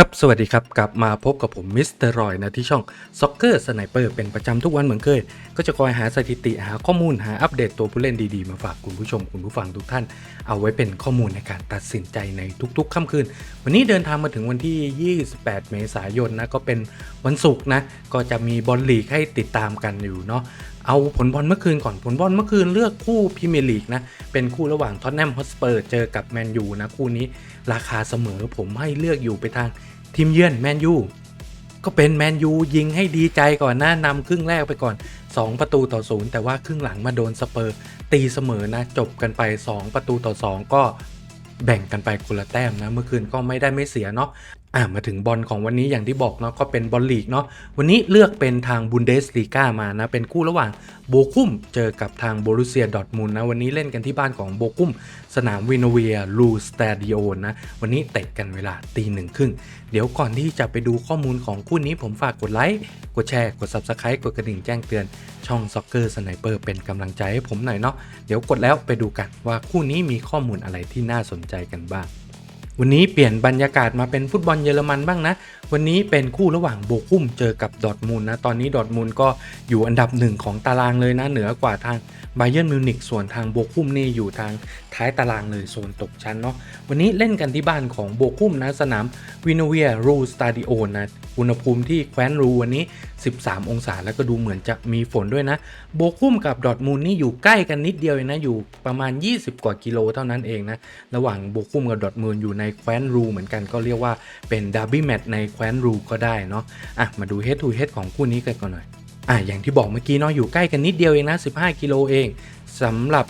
ครับ สวัสดีครับ กลับมาพบกับผมมิสเตอร์รอยนะที่ช่อง Soccer Sniper เป็นประจำทุกวันเหมือนเคย ก็จะคอยหาสถิติหาข้อมูลหาอัปเดตตัวผู้เล่นดีๆ มาฝากคุณผู้ชมคุณผู้ฟังทุกท่าน เอาไว้เป็นข้อมูลในการตัดสินใจในทุกๆค่ำคืน วันนี้เดินทางมาถึงวันที่ 28 เมษายนนะก็เป็นวันศุกร์นะก็จะมีบอลลีกให้ติดตามกันอยู่เนาะเอาผลบอลเมื่อคืนก่อนผลบอลเมื่อคืนเลือกคู่พรีเมียร์ลีกนะเป็นคู่ระหว่างท็อตแนมฮอสเปอร์เจอกับแมนยูนะคู่นี้ราคาเสมอผมให้เลือกอยู่ไปทาง ทีมเยือนแมนยูก็เป็นแมนยูยิงให้ดีใจก่อนหน้านำครึ่งแรกไปก่อน 2 ประตูต่อศูนย์แต่ว่าครึ่งหลังมาโดนสเปอร์ ตีเสมอนะ จบกันไป 2 ประตูต่อ 2 ก็แบ่งกันไปคนละแต้มนะ เมื่อคืนก็ไม่ได้ไม่เสียเนาะ อะมาถึงบอลของวันนี้อย่างที่บอกเนาะก็เป็นบอลลีกเนาะวันนี้เลือกเป็นทางบุนเดสลีกามานะ เป็นคู่ระหว่างโบคุมเจอกับทางโบรุเซียดอร์ทมุนนะ วันนี้เล่นกันที่บ้านของโบคุมสนามวินเวียลูสตาดิโอนะ วันนี้เตะกันเวลาตีหนึ่งครึ่ง เดี๋ยวก่อนที่จะไปดูข้อมูลของคู่นี้ผมฝากกดไลค์กดแชร์กด Subscribe กดกระดิ่งแจ้งเตือนช่อง Soccer Sniper เป็นกำลังใจให้ผมหน่อยเนาะเดี๋ยวกดแล้วไปดูกันว่าคู่นี้มีข้อมูลอะไรที่น่าสนใจกันบ้าง วันนี้เปลี่ยนบรรยากาศมาเป็นฟุตบอลเยอรมันบ้างนะ วันนี้เป็นคู่ระหว่างโบคุมเจอกับดอทมูลนะ ตอนนี้ดอทมูลก็อยู่อันดับหนึ่งของตารางเลยนะ เหนือกว่าทางไบเ e นมิวนิกส่วนทางโบคุมนี่อยู่ทางท้ายตารางเลยโซนตกชั้นเนาะ วันนี้เล่นกันที่บ้านของโบคุมนะ สนามวินเวียรูสตาดิโอนะ อุณหภูมิที่แคว้นรูวันนี้13 องศา แล้วก็ดูเหมือนจะมีฝนด้วยนะ โบคุมกับดอทมูลนี่อยู่ใกล้กันนิดเดียวเองนะ อยู่ประมาณ 20 กว่ากิโลเท่านั้นเองนะ ระหว่างโบคุมกับดอทมูลอยู่ในแคว้นรูเหมือนกันก็เรียกว่าเป็นดาร์บี้แมตช์ในแคว้นรูก็ได้เนาะ อะ มาดู head to head ของคู่นี้กันก่อนหน่อย อะ อย่างที่บอกเมื่อกี้เนาะ อยู่ใกล้กันนิดเดียวเองนะ 15 กิโลเองสำหรับ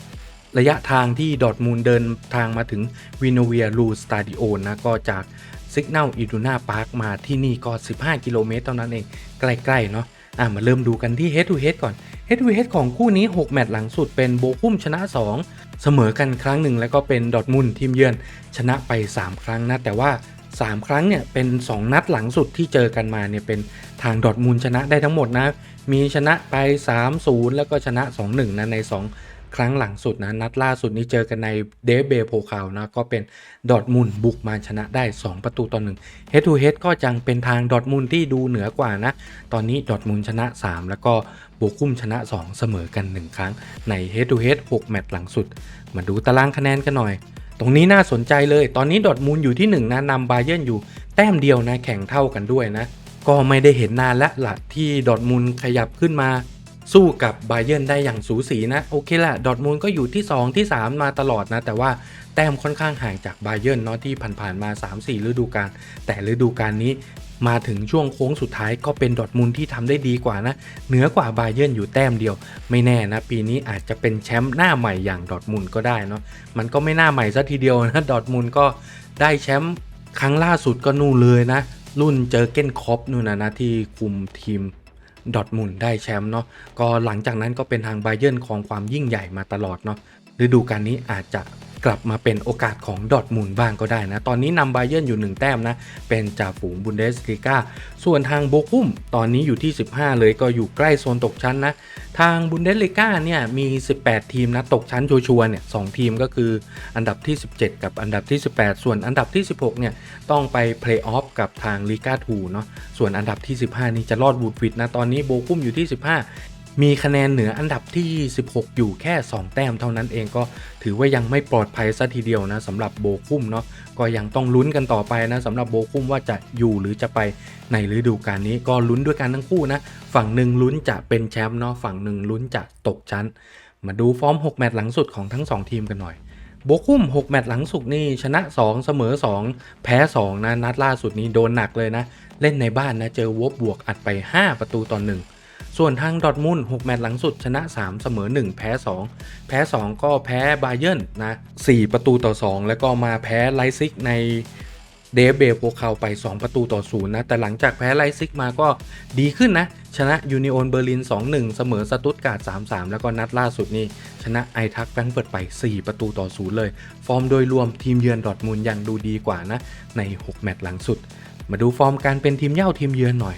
ระยะทางที่ดอทมูลเดินทางมาถึงวินโนเวียลูสตาดิโอนะก็จากซิก n น l อีดูนาพาร์คมาที่นี่ก็ 15 กิโลเมตรเท่านั้นเองใกล้ๆเนาะอะมาเริ่มดูกันที่ head to head ก่อน head to head ของคู่นี้ 6 แมตช์หลังสุดเป็นโบคุมชนะ 2 เสมอกันครั้งหนึ่งแล้วก็เป็นดอทมุนทีมเยือนชนะไป 3 ครั้งนะ แต่ว่า 3 ครั้งเนี่ยเป็น 2 นัดหลังสุดที่เจอกันมาเนี่ยเป็นทางดอทมุนชนะได้ทั้งหมดนะ มีชนะไป 3-0 แล้วก็ชนะ 2-1นะใน 2 ครั้งหลังสุดนะ นัดล่าสุดนี้เจอกันในเดฟเบโพคาวนะ ก็เป็นดอทมุนบุกมาชนะได้ 2 ประตูต่อ1 Head to Head ก็จังเป็นทางดอทมุนที่ดูเหนือกว่านะ ตอนนี้ดอทมุนชนะ 3 แล้วก็โบคุมชนะ 2 เสมอกัน 1 ครั้ง ใน Head to Head 6แมตช์หลังสุด มาดูตารางคะแนนกันหน่อยตรงนี้น่าสนใจเลย ตอนนี้ดอทมูลอยู่ที่ 1 นะนำบาเยิร์นอยู่แต้มเดียวนะ แข่งเท่ากันด้วยนะ ก็ไม่ได้เห็นนานและละที่ดอทมูลขยับขึ้นมา สู้กับบาเยิร์นได้อย่างสูสีนะ โอเคละดอทมูลก็อยู่ที่ 2 ที่ 3 มาตลอดนะ แต่ว่าแต้มค่อนข้างห่างจากบาเยิร์นเนาะที่ผ่านๆมา 3-4 ฤดูกาลแต่ฤดูกาลนี้มาถึงช่วงโค้งสุดท้ายก็เป็นดอทมูลที่ทำได้ดีกว่านะ เหนือกว่าบาเยิร์นอยู่แต้มเดียว ไม่แน่นะ ปีนี้อาจจะเป็นแชมป์หน้าใหม่อย่างดอทมูลก็ได้เนาะมันก็ไม่หน่าใหม่ซะทีเดียวนะดอทมุนด์ก็ได้แชมป์ครั้งล่าสุดก็นู่นเลยนะ รุ่นเจอเก้นคอปนู่นนะนะที่คุมทีม ดอทมุนได้แชมป์เนาะก็หลังจากนั้นก็เป็นทางไบเยิร์นของความยิ่งใหญ่มาตลอดเนาะฤดูกาลนี้อาจจะ กลับมาเป็นโอกาสของดอทมุนบ้างก็ได้นะ ตอนนี้นำไบเยิร์นอยู่ 1 แต้มนะ เป็นจ่าฝูงบุนเดสลีกาส่วนทางโบกุมตอนนี้อยู่ที่ 15 เลยก็อยู่ใกล้โซนตกชั้นนะ ทางบุนเดสลีกาเนี่ยมี 18 ทีมนะ ตกชั้นชัวร์เนี่ยสทีมก็คืออันดับที่ 17 กับอันดับที่ 18 ส่วนอันดับที่ 16 เนี่ยต้องไปเพลย์ออฟกับทางลีกาทูเนาะส่วนอันดับที่ 15 นี่จะรอดบูดฟิตนะตอนนี้โบกุมอยู่ที่ 15 มีคะแนนเหนืออันดับที่ 16 อยู่แค่ 2 แต้มเท่านั้นเองก็ถือว่ายังไม่ปลอดภัยซะทีเดียวนะสำหรับโบคุ้มเนาะก็ยังต้องลุ้นกันต่อไปนะสำหรับโบคุ้มว่าจะอยู่หรือจะไปในฤดูกาลนี้ก็ลุ้นด้วยกันทั้งคู่นะ ฝั่งหนึ่งลุ้นจะเป็นแชมป์เนาะฝั่งหนึ่งลุ้นจะตกชั้น มาดูฟอร์ม 6 แมตช์หลังสุดของทั้ง 2 ทีมกันหน่อยโบคุ้ม 6 แมตช์หลังสุดนี่ชนะ 2 เสมอ 2 แพ้ 2 นะ นัดล่าสุดนี้โดนหนักเลยนะ เล่นในบ้านนะ เจอวบบวกอัดไป 5 ประตูต่อ1 ส่วนทางดอทมุน6แมตช์หลังสุดชนะ 3 เสมอ 1 แพ้ 2 แพ้ 2 ก็แพ้บาเยิร์นนะ4ประตูต่อ 2 แล้วก็มาแพ้ไลซิกในเดฟเบลโปเขาไป 2 ประตูต่อ0นะ แต่หลังจากแพ้ไลซิกมาก็ดีขึ้นนะ ชนะยูนิโอนเบอร์ลิน 2-1 เสมอสตุตการ์ด3-3 แล้วก็นัดล่าสุดนี่ ชนะไอทักแฟรงเฟิร์ตไป 4 ประตูต่อ0เลย ฟอร์มโดยรวมทีมเยือนดอทมุนยังดูดีกว่านะ ใน 6 แมตช์หลังสุด มาดูฟอร์มการเป็นทีมเย่าทีมเยือนหน่อย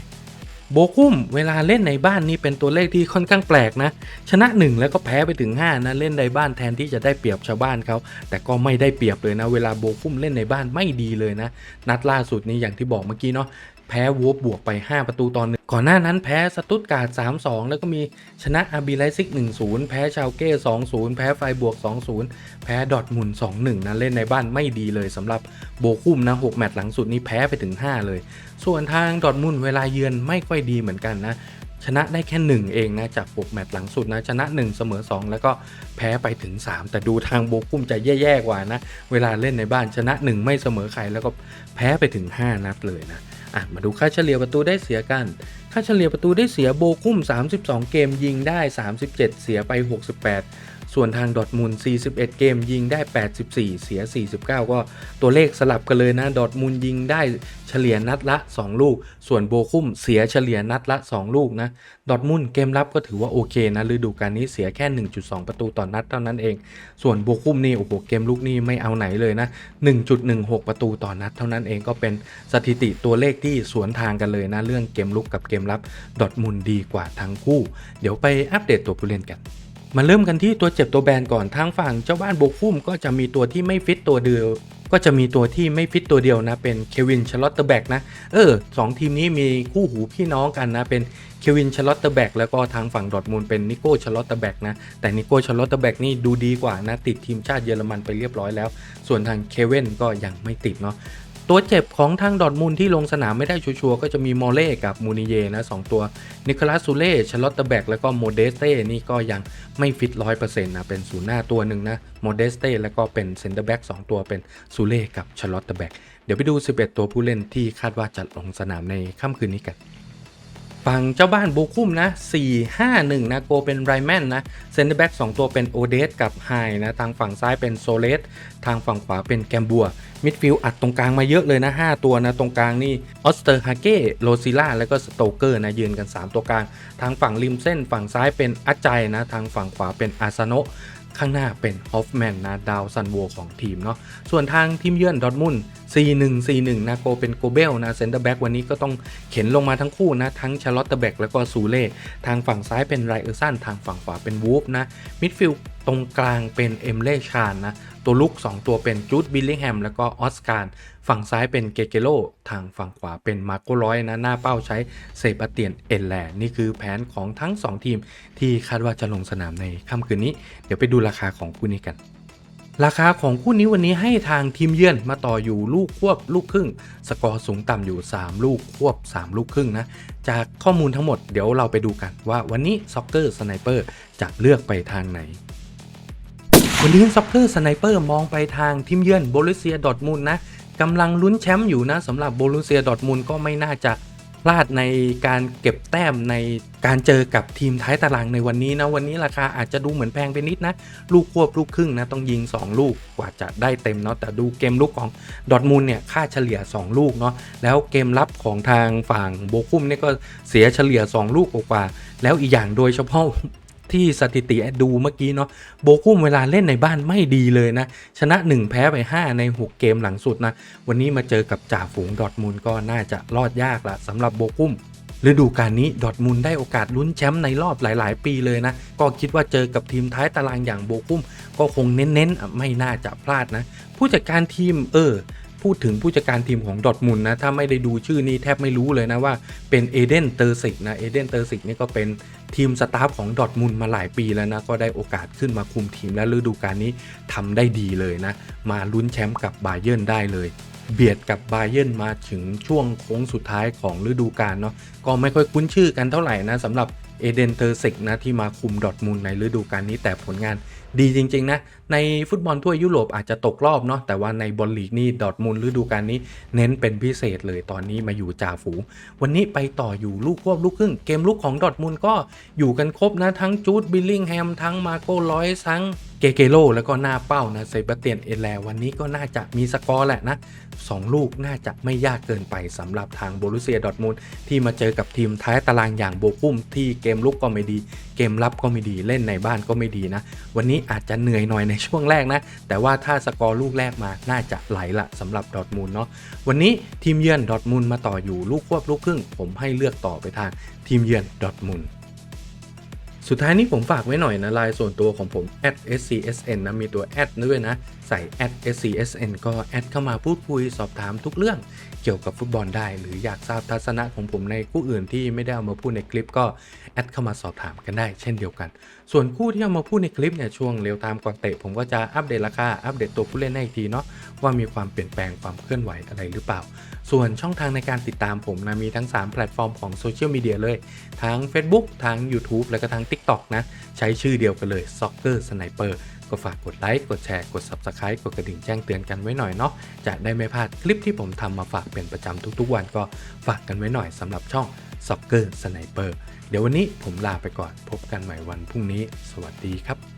โบกุ้มเวลาเล่นในบ้านนี่เป็นตัวเลขที่ค่อนข้างแปลกนะ ชนะ 1 แล้วก็แพ้ไปถึง 5 นะ เล่นในบ้านแทนที่จะได้เปรียบชาวบ้านเขา แต่ก็ไม่ได้เปรียบเลยนะ เวลาโบกุ้มเล่นในบ้านไม่ดีเลยนะ นัดล่าสุดนี้อย่างที่บอกเมื่อกี้เนาะ แพ้วูฟบวกไป 5 ประตูตอนหนึ่งก่อนหน้านั้นแพ้สตุตการ์ด3-2 แล้วก็มีชนะอาบีไลซิก 1-0 แพ้ชาวเก้ 2-0 แพ้ไฟบวก 2-0 แพ้ดอทมุน 2-1 นะ เล่นในบ้านไม่ดีเลยสำหรับโบกุ้มนะ 6 แมตช์หลังสุดนี้แพ้ไปถึง 5 เลย ส่วนทางดอทมุนเวลาเยือนไม่ค่อยดีเหมือนกันนะชนะได้แค่ 1 เองนะจาก6แมตช์หลังสุดนะชนะ 1 เสมอ 2 แล้วก็แพ้ไปถึง 3 แต่ดูทางโบกุ้มจะแย่ๆกว่านะ เวลาเล่นในบ้านชนะ 1 ไม่เสมอใครแล้วก็แพ้ไปถึง 5 นัดเลยนะ อะมาดูค่าเฉลี่ยประตูได้เสียกัน ค่าเฉลี่ยประตูได้เสียโบกุ้ม 32 เกมยิงได้ 37 เสียไป 68 ส่วนทางดอทมุนด์41 เกมยิงได้ 84 เสีย 49 ก็ตัวเลขสลับกันเลยนะ ดอทมุนด์ยิงได้เฉลี่ยนัดละ 2 ลูก ส่วนโบกุ้มเสียเฉลี่ยนัดละ 2 ลูกนะ ดอทมุนด์เกมรับก็ถือว่าโอเคนะฤดูกาลนี้เสียแค่ 1.2 ประตูต่อนนัดเท่านั้นเอง ส่วนโบกุ้มนี่โอ้โหเกมลุกนี่ไม่เอาไหนเลยนะ 1.16 ประตูต่อนนัดเท่านั้นเองก็เป็นสถิติตัวเลขที่สวนทางกันเลยนะเรื่องเกมลุกกับเกมรับ ดอทมุนด์ดีกว่าทั้งคู่ เดี๋ยวไปอัปเดตตัวผู้เล่นกัน มาเริ่มกันที่ตัวเจ็บตัวแบนก่อนทางฝั่งเจ้าบ้านโบกุ้มก็จะมีตัวที่ไม่ฟิตตัวเดียวก็จะมีตัวที่ไม่ฟิตตัวเดียวนะ เป็นเควินชลอตเตอร์แบกนะเออสองทีมนี้มีคู่หูพี่น้องกันนะ เป็นเควินชลอตเตอร์แบกแล้วก็ทางฝั่งดอทมูลเป็นนิโก้ชลอตเตอร์แบกนะ แต่นิโก้ชลอตเตอร์แบกนี่ดูดีกว่านะ ติดทีมชาติเยอรมันไปเรียบร้อยแล้ว ส่วนทางเควินก็ยังไม่ติดเนาะ ตัวเจ็บของทางดอร์ทมูลที่ลงสนามไม่ได้ชัวร์ๆก็จะมีมอเล่กับมูนิเยนะสองตัว นิโคลัสซูเล่ชลอตเตอร์แบกแล้วก็โมเดสเต้นี่ก็ยังไม่ฟิตร้อยเปอร์เซ็นต์นะเป็นศูนย์หน้าตัวหนึ่งนะโมเดสเต้แล้วก็เป็นเซนเตอร์แบ็กสองตัวเป็นซูเล่กับชลอตเตอร์แบกเดี๋ยวไปดู 11 ตัวผู้เล่นที่คาดว่าจะลงสนามในค่ำคืนนี้กัน ฝั่งเจ้าบ้านโบคุมนะ 4-5-1 นะโกเป็นไรแมนนะเซนเตอร์แบ็ก2ตัวเป็นโอเดสกับไฮนะทางฝั่งซ้ายเป็นโซเลสทางฝั่งขวาเป็นแกมบัวมิดฟิลด์อัดตรงกลางมาเยอะเลยนะ 5 ตัวนะ ตรงกลางนี่ออสเตอร์ฮาเก้โรซิล่าแล้วก็สโตเกอร์นะยืนกัน 3 ตัวกลาง ทางฝั่งริมเส้นฝั่งซ้ายเป็นอัจใจนะ ทางฝั่งขวาเป็นอาซาโนะ ข้างหน้าเป็นฮอฟแมนนะดาวซันโวของทีมเนาะส่วนทางทีมเยือนดอทมุน 4-1-4-1นะโกเป็นโกเบลนะเซนเตอร์แบ็กวันนี้ก็ต้องเข็นลงมาทั้งคู่นะ ทั้งชาร์ลอตเตอร์แบ็กแล้วก็ซูเล่ทางฝั่งซ้ายเป็นไรเออร์สันทางฝั่งขวาเป็นวูฟนะมิดฟิลด์ตรงกลางเป็นเอมเล่ชานนะ ตัวลุก 2 ตัวเป็นจูดบิลลิงแฮมแล้วก็ออสการ์ฝั่งซ้ายเป็นเกเกโลทางฝั่งขวาเป็นมาโกร้อยนะ หน้าเป้าใช้เซบาเตียนเอลแลนี่คือแผนของทั้ง 2 ทีม ที่คาดว่าจะลงสนามในค่ำคืนนี้ เดี๋ยวไปดูราคาของคู่นี้กันราคาของคู่นี้วันนี้ให้ทางทีมเยือนมาต่ออยู่ลูกควบลูกครึ่ง สกอร์สูงต่ำอยู่ 3 ลูกควบ 3 ลูกครึ่งนะ จากข้อมูลทั้งหมดเดี๋ยวเราไปดูกันว่าวันนี้ซ็อกเกอร์สไนเปอร์จะเลือกไปทางไหน วันนี้ซ็อกเกอร์สไนเปอร์มองไปทางทีมเยือนโบลิเซียดอทมุนด์นะกำลังลุ้นแชมป์อยู่นะสำหรับโบลิเซียดอทมุนด์ก็ไม่น่าจะพลาดในการเก็บแต้มในการเจอกับทีมท้ายตารางในวันนี้นะ วันนี้ราคาอาจจะดูเหมือนแพงไปนิดนะ ลูกควบลูกครึ่งนะ ต้องยิง 2 ลูกกว่าจะได้เต็มเนาะแต่ดูเกมลุกของดอทมุนด์เนี่ยค่าเฉลี่ย 2 ลูกเนาะแล้วเกมรับของทางฝั่งโบคุมเนี่ยก็เสียเฉลี่ย 2 ลูกกว่า แล้วอีกอย่างโดยเฉพาะ ที่สถิติดูเมื่อกี้เนาะโบกุ้มเวลาเล่นในบ้านไม่ดีเลยนะ ชนะ 1 แพ้ไป 5 ใน 6 เกมหลังสุดนะ วันนี้มาเจอกับจ่าฝูงดอทมุนด์ก็น่าจะรอดยากละสำหรับโบกุ้มฤดูกาลนี้ดอทมุนด์ได้โอกาสลุ้นแชมป์ในรอบหลาย ๆ ปีเลยนะ ก็คิดว่าเจอกับทีมท้ายตารางอย่างโบกุ้มก็คงเน้นๆ ไม่น่าจะพลาดนะ ผู้จัดการทีมเออ พูดถึงผู้จัดการทีมของดอทมุนนะ ถ้าไม่ได้ดูชื่อนี้แทบไม่รู้เลยนะว่าเป็นเอเดนเตอร์ซิกนะ เอเดนเตอร์ซิกนี่ก็เป็นทีมสตาฟของดอทมุนมาหลายปีแล้วนะ ก็ได้โอกาสขึ้นมาคุมทีมและฤดูกาลนี้ทำได้ดีเลยนะ มาลุ้นแชมป์กับบาเยิร์นได้เลยเบียดกับบาเยิร์นมาถึงช่วงโค้งสุดท้ายของฤดูกาลเนาะก็ไม่ค่อยคุ้นชื่อกันเท่าไหร่นะสำหรับเอเดนเตอร์ซิกนะที่มาคุมดอทมุนในฤดูกาลนี้แต่ผลงานดีจริง ๆ นะ ในฟุตบอลทั่วยุโรปอาจจะตกรอบเนาะแต่ว่าในบอลลีกนี่ดอร์ทมุนฤดูกาลนี้เน้นเป็นพิเศษเลยตอนนี้มาอยู่จ่าฝูง วันนี้ไปต่ออยู่ลูกควบลูกครึ่ง เกมลุกของดอร์ทมุนก็อยู่กันครบนะทั้งจูดบิลลิงแฮมทั้งมาโก้ลอยทั้งเกเกโรแล้วก็หน้าเป้านะเซบาเตียนเอแลวันนี้ก็น่าจะมีสกอร์แหละนะสองลูกน่าจะไม่ยากเกินไปสำหรับทางโบรุเซียดอร์ทมุนที่มาเจอกับทีมท้ายตารางอย่างโบกุ้มที่เกมลุกก็ไม่ดี เกมรับก็ไม่ดีเล่นในบ้านก็ไม่ดีนะ วันนี้อาจจะเหนื่อยหน่อยในช่วงแรกนะ แต่ว่าถ้าสกอร์ลูกแรกมาน่าจะไหลละสำหรับดอทมูลเนาะวันนี้ทีมเยือนดอทมูลมาต่ออยู่ลูกควบลูกครึ่ง ผมให้เลือกต่อไปทางทีมเยือนดอทมูลสุดท้ายนี้ผมฝากไว้หน่อยนะลายส่วนตัวของผม @scsn นะมีตัวแอดด้วยนะ ใส่ @scsn ก็แอดเข้ามาพูดคุยสอบถามทุกเรื่องเกี่ยวกับฟุตบอลได้ หรืออยากทราบทัศนะของผมในคู่อื่นที่ไม่ได้เอามาพูดในคลิปก็แอดเข้ามาสอบถามกันได้ เช่นเดียวกัน ส่วนคู่ที่เอามาพูดในคลิปเนี่ยช่วงเร็วตามก่อนเตะผมก็จะอัปเดตราคาอัปเดตตัวผู้เล่นให้อีกทีเนาะว่ามีความเปลี่ยนแปลงความเคลื่อนไหวอะไรหรือเปล่า ส่วนช่องทางในการติดตามผมนะมีทั้ง 3 แพลตฟอร์มของโซเชียลมีเดียเลย ทั้ง Facebook ทั้ง YouTube แล้วก็ทั้ง TikTok นะใช้ชื่อเดียวกันเลย Soccer Sniper ก็ฝากกดไลค์ กดแชร์ กด Subscribe กดกระดิ่งแจ้งเตือนกันไว้หน่อยเนาะ จะได้ไม่พลาดคลิปที่ผมทำมาฝากเป็นประจำทุกๆ วันก็ฝากกันไว้หน่อยสำหรับช่อง Soccer Sniper เดี๋ยววันนี้ผมลาไปก่อนพบกันใหม่วันพรุ่งนี้ สวัสดีครับ